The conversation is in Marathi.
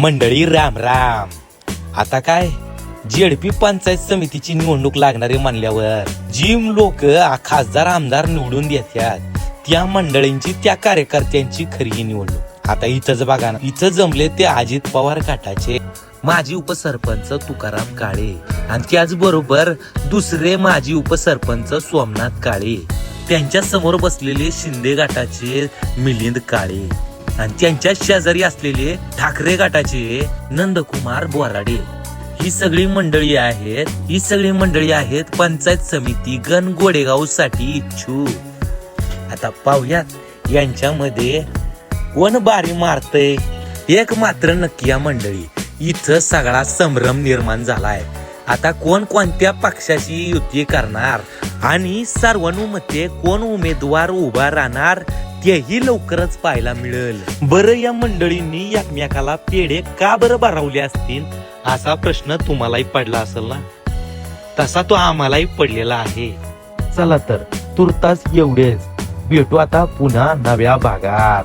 मंडळी राम राम. आता काय? जेडपी पंचायत समितीची निवडणूक लागणारी म्हणल्यावर जिम लोक खासदार आमदार निवडून देतात त्या मंडळींची त्या कार्यकर्त्यांची खरी ही निवडणूक. आता इथंच बघा ना इथं जमले ते अजित पवार गटाचे. माजी उपसरपंच तुकाराम काळे आणि त्याचबरोबर दुसरे माजी उपसरपंच सोमनाथ काळे. त्यांच्यासमोर बसलेले शिंदे गटाचे मिलिंद काळे. आणि त्यांच्या शेजारी असलेले ठाकरे गटाचे नंदकुमार बोराडे. ही सगळी मंडळी आहेत ही सगळी मंडळी आहेत पंचायत समिती गण गोडेगावसाठी इच्छुक. आता पाहुयात यांच्यामध्ये कोण बारी मारतय? एक मात्र नक्की या मंडळी. इथं सगळा संभ्रम निर्माण झालाय. आता कोण कोणत्या पक्षाशी युती करणार? आणि सर्वानुमते कोण उमेदवार उभा राहणार? तेही लवकरच पाहायला मिळेल. बरं या मंडळींनी एकमेकाला पेढे का बरं भरवले असतील? असा प्रश्न तुम्हालाही पडला असेल ना? तसा तो आम्हालाही पडलेला आहे. चला तर तुर्तास एवढेच. भेटू आता पुन्हा नव्या भागात.